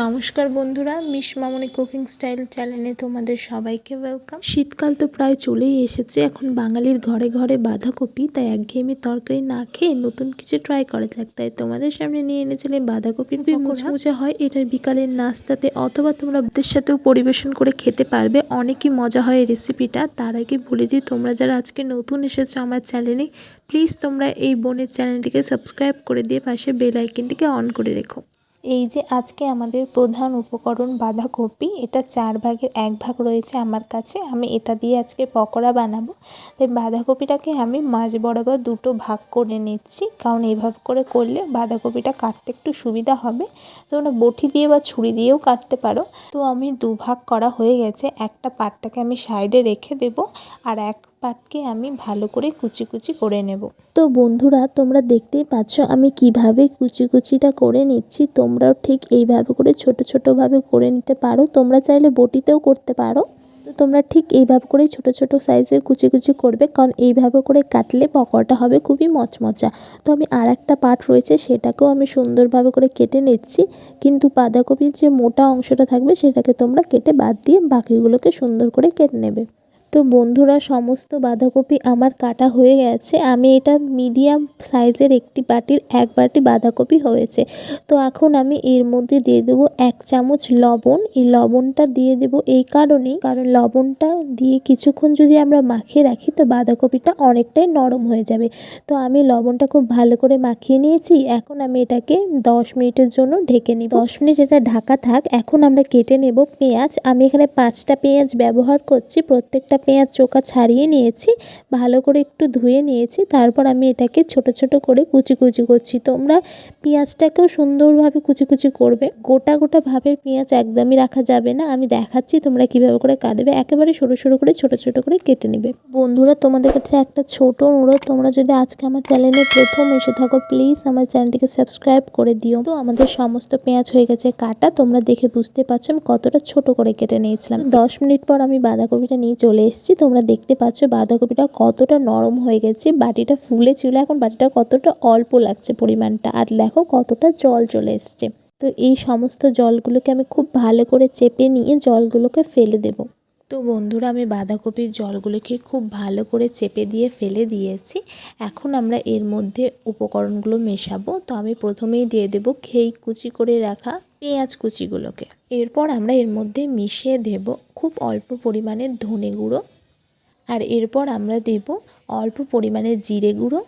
নমস্কার বন্ধুরা মিস মামনি cooking style চ্যানেলে তোমাদের সবাইকে ওয়েলকাম শীতকাল তো প্রায় চলেই এসেছে এখন বাঙালির ঘরে ঘরে বাঁধাকপি তাই একঘেয়েমি তরকারি না খেয়ে নতুন কিছু ট্রাই করা যাক। তাই তোমাদের সামনে নিয়ে এনেছিলাম বাঁধাকপির মুচমুচে হয় এটা বিকালের নাস্তাতে অথবা তোমরা ওদের সাথেও পরিবেশন করে খেতে পারবে। অনেকই মজা হয় এই রেসিপিটা তার আগে বলে দিই তোমরা যারা আজকে নতুন এসেছ আমার চ্যানেলে প্লিজ তোমরা এই বোনের চ্যানেলটিকে সাবস্ক্রাইব করে দিয়ে পাশে বেল আইকনটিকে অন করে রেখো। এই যে আজকে আমাদের প্রধান উপকরণ বাঁধাকপি, এটা চার ভাগের এক ভাগ রয়েছে আমার কাছে, আমি এটা দিয়ে আজকে পকোড়া বানাবো। তাই বাঁধাকপিটাকে আমি মাঝ বরাবর দুটো ভাগ করে নিচ্ছি, কারণ এইভাবে করে করলে বাঁধাকপিটা কাটতে একটু সুবিধা হবে। তোমরা বটি দিয়ে বা ছুরি দিয়েও কাটতে পারো। তো আমি দু ভাগ করা হয়ে গেছে, একটা পাটটাকে আমি সাইডে রেখে দেব, আর এক পাটকে আমি ভালো করে কুচি কুচি করে নেব। তো বন্ধুরা, তোমরা দেখতেই পাচ্ছ আমি কীভাবে কুচি কুচিটা করে নিচ্ছি। তোমরাও ঠিক এইভাবে করে ছোট ছোটোভাবে করে নিতে পারো। তোমরা চাইলে বটিতেও করতে পারো। তো তোমরা ঠিক এইভাবে করেই ছোট ছোট সাইজের কুচি কুচি করবে, কারণ এইভাবে করে কাটলে পকোড়াটা হবে খুবই মচমচা। তো আমি আর একটা পাট রয়েছে, সেটাকেও আমি সুন্দরভাবে করে কেটে নিচ্ছি। কিন্তু বাঁধাকপির যে মোটা অংশটা থাকবে, সেটাকে তোমরা কেটে বাদ দিয়ে বাকিগুলোকে সুন্দর করে কেটে নেবে। তো বন্ধুরা, সমস্ত বাঁধাকপি আমার কাটা হয়ে গেছে। আমি এটা মিডিয়াম সাইজের একটি বাটির, এক বাটি বাঁধাকপি হয়েছে। তো এখন আমি এর মধ্যে দিয়ে দেবো এক চামচ লবণ। এই লবণটা দিয়ে দেবো এই কারণেই, কারণ লবণটা দিয়ে কিছুক্ষণ যদি আমরা মাখিয়ে রাখি, তো বাঁধাকপিটা অনেকটাই নরম হয়ে যাবে। তো আমি লবণটা খুব ভালো করে মাখিয়ে নিয়েছি। এখন আমি এটাকে দশ মিনিটের জন্য ঢেকে নিই দশ মিনিট এটা ঢাকা থাক। এখন আমরা কেটে নেব পেঁয়াজ। আমি এখানে পাঁচটা পেঁয়াজ ব্যবহার করছি। প্রত্যেকটা পেঁয়াজ চোকা ছাড়িয়ে নিয়েছি, ভালো করে একটু ধুয়ে নিয়েছি, তারপর আমি এটাকে ছোট ছোট করে কুচি কুচি করছি। তোমরা পেঁয়াজটাকেও সুন্দরভাবে কুচি কুচি করবে। গোটা গোটা ভাবের পেঁয়াজ একদমই রাখা যাবে না। আমি দেখাচ্ছি তোমরা কীভাবে করে কাটবে। একেবারে সরু সরু করে, ছোট ছোট করে কেটে নেবে। বন্ধুরা, তোমাদের কাছে একটা ছোট অনুরোধ, তোমরা যদি আজকে আমার চ্যানেলে প্রথম এসে থাকো, প্লিজ আমার চ্যানেলটিকে সাবস্ক্রাইব করে দিও। তো আমাদের সমস্ত পেঁয়াজ হয়ে গেছে কাটা। তোমরা দেখে বুঝতে পারছ আমি কতটা ছোট করে কেটে নিয়েছিলাম। দশ মিনিট পর আমি বাঁধাকপিটা নিয়ে চলে এসেছি, তোমরা দেখতে পাচ্ছ বাঁধাকপিটা কতটা নরম হয়ে গেছে, বাটিটা ফুলে ছিল, এখন বাটিটা কতটা অল্প লাগছে পরিমাণটা। আর দেখো কতটা জল চলে এসছে। তো এই সমস্ত জলগুলোকে আমি খুব ভালো করে চেপে নিয়ে জলগুলোকে ফেলে দেব। তো বন্ধুরা, আমি বাঁধাকপির জলগুলোকে খুব ভালো করে চেপে দিয়ে ফেলে দিয়েছি। এখন আমরা এর মধ্যে উপকরণগুলো মেশাবো। তো আমি প্রথমেই দিয়ে দেব খেই কুচি করে রাখা পেঁয়াজ কুচিগুলোকে। এরপর আমরা এর মধ্যে মিশিয়ে দেব খুব অল্প পরিমাণে ধনে গুঁড়ো। আর এরপর আমরা দেব অল্প পরিমাণে জিরে গুঁড়ো।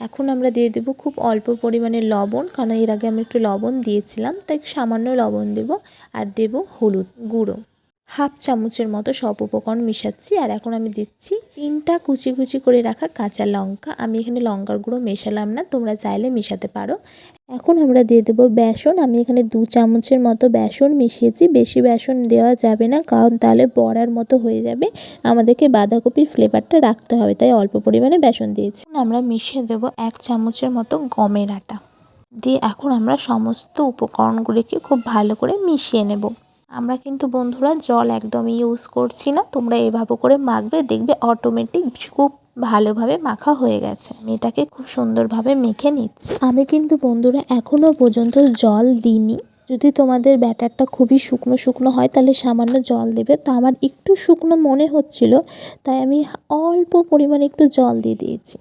এখন আমরা দিয়ে দেবো খুব অল্প পরিমাণে লবণ, কারণ এর আগে আমি একটু লবণ দিয়েছিলাম, তাই সামান্য লবণ দেব। আর দেব হলুদ গুঁড়ো। হাফ চামচের মতো সব উপকরণ মিশাচ্ছি, আর এখন আমি দিচ্ছি তিনটা কুচি কুচি করে রাখা কাঁচা লঙ্কা। আমি এখানে লঙ্কার গুঁড়ো মেশালাম না, তোমরা চাইলে মেশাতে পারো। এখন আমরা দিয়ে দেবো বেসন। আমি এখানে দু চামচের মতো বেসন মিশিয়েছি। বেশি বেসন দেওয়া যাবে না, কারণ তাহলে বড়ার মতো হয়ে যাবে। আমাদেরকে বাঁধাকপির ফ্লেভারটা রাখতে হবে, তাই অল্প পরিমাণে বেসন দিয়েছি। আমরা মিশিয়ে দেবো এক চামচের মতো গমের আটা। দিয়ে এখন আমরা সমস্ত উপকরণগুলিকে খুব ভালো করে মিশিয়ে নেব। আমরা কিন্তু বন্ধুরা জল একদমই ইউজ করছি না। তোমরা এভাবে করে মাখবে, দেখবে অটোমেটিক খুব ভালোভাবে মাখা হয়ে গেছে। আমি এটাকে খুব সুন্দরভাবে মেখে নিচ্ছি। আমি কিন্তু বন্ধুরা এখনও পর্যন্ত জল দিইনি। যদি তোমাদের ব্যাটারটা খুবই শুকনো শুকনো হয়, তাহলে সামান্য জল দেবে। তো আমার একটু শুকনো মনে হচ্ছিল, তাই আমি অল্প পরিমাণে একটু জল দিয়ে দিয়েছি।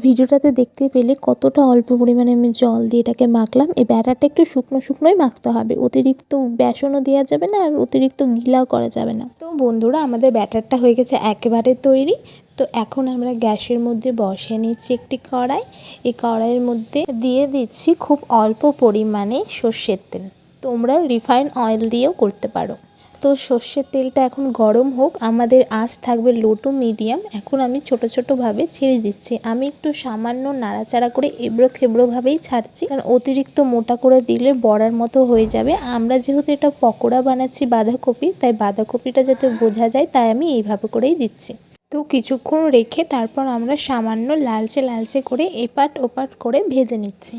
ভিডিওটাতে দেখতে পেলে কতটা অল্প পরিমাণে আমি জল দিয়ে এটাকে মাখলাম। এই ব্যাটারটা একটু শুকনো শুকনোই মাখতে হবে। অতিরিক্ত বেসনও দেওয়া যাবে না আর অতিরিক্ত গিলাও করা যাবে না। তো বন্ধুরা, আমাদের ব্যাটারটা হয়ে গেছে একেবারে তৈরি। তো এখন আমরা গ্যাসের মধ্যে বসিয়ে নিচ্ছি একটি কড়াই। এই কড়াইয়ের মধ্যে দিয়ে দিচ্ছি খুব অল্প পরিমাণে সর্ষের তেল। তোমরা রিফাইন অয়েল দিয়েও করতে পারো। তো সর্ষের তেলটা এখন গরম হোক, আমাদের আঁচ থাকবে লো টু মিডিয়াম এখন আমি ছোট ছোটোভাবে ছেড়ে দিচ্ছি। আমি একটু সামান্য নাড়াচাড়া করে এবড়ো খেবড়োভাবেই ছাড়ছি। কারণ অতিরিক্ত মোটা করে দিলে বড়ার মতো হয়ে যাবে। আমরা যেহেতু এটা পকোড়া বানাচ্ছি বাঁধাকপি, তাই বাঁধাকপিটা যাতে বোঝা যায়, তাই আমি এইভাবে করেই দিচ্ছি। তো কিছুক্ষণ রেখে তারপর আমরা সামান্য লালচে লালচে করে এপাট ওপাট করে ভেজে নিচ্ছি।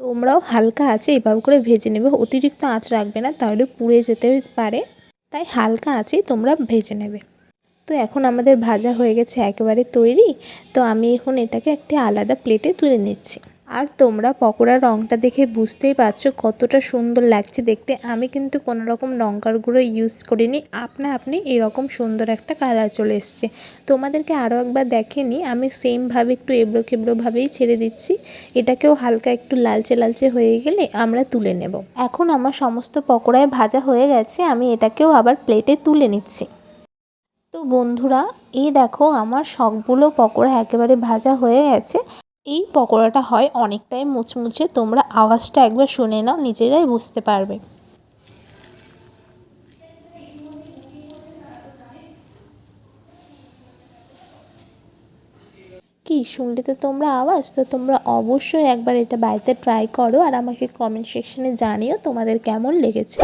তোমরাও হালকা আছে এভাবে করে ভেজে নেবে। অতিরিক্ত আঁচ রাখবে না, তাহলে পুড়ে যেতে পারে। তাই হালকা আঁচেই তোমরা ভেজে নেবে। তো এখন আমাদের ভাজা হয়ে গেছে একেবারে তৈরি। তো আমি এখন এটাকে একটি আলাদা প্লেটে তুলে নিচ্ছি। আর তোমরা পকোড়ার রঙটা দেখে বুঝতেই পারছ কতটা সুন্দর লাগছে দেখতে। আমি কিন্তু কোনো রকম লঙ্কার গুঁড়ো ইউজ করিনি। আপনা আপনি এরকম সুন্দর একটা কালার চলে এসছে। তোমাদেরকে আরও একবার দেখেনি, আমি সেমভাবে একটু এবড়ো খেবড়োভাবেই ছেড়ে দিচ্ছি। এটাকেও হালকা একটু লালচে লালচে হয়ে গেলে আমরা তুলে নেব। এখন আমার সমস্ত পকোড়ায় ভাজা হয়ে গেছে, আমি এটাকেও আবার প্লেটে তুলে নিচ্ছি। তো বন্ধুরা, এই দেখো আমার সবগুলো পকোড়া একেবারে ভাজা হয়ে গেছে। এই পকোড়াটা হয় অনেকটাই মুচমুচে। তোমরা আওয়াজটা একবার শুনে নাও, নিজেরাই বুঝতে পারবে। কি শুনলে তো তোমরা আওয়াজ? তো তোমরা অবশ্যই একবার এটা বাড়িতে ট্রাই করো আর আমাকে কমেন্ট সেকশনে জানিও তোমাদের কেমন লেগেছে।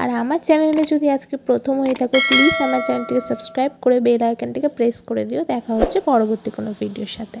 আর আমার চ্যানেলে যদি আজকে প্রথম হয়ে থাকো প্লিজ আমার চ্যানেলটিকে সাবস্ক্রাইব করে বেল আইকনটিকে প্রেস করে দিও। দেখা হচ্ছে পরবর্তী কোনো ভিডিওর সাথে।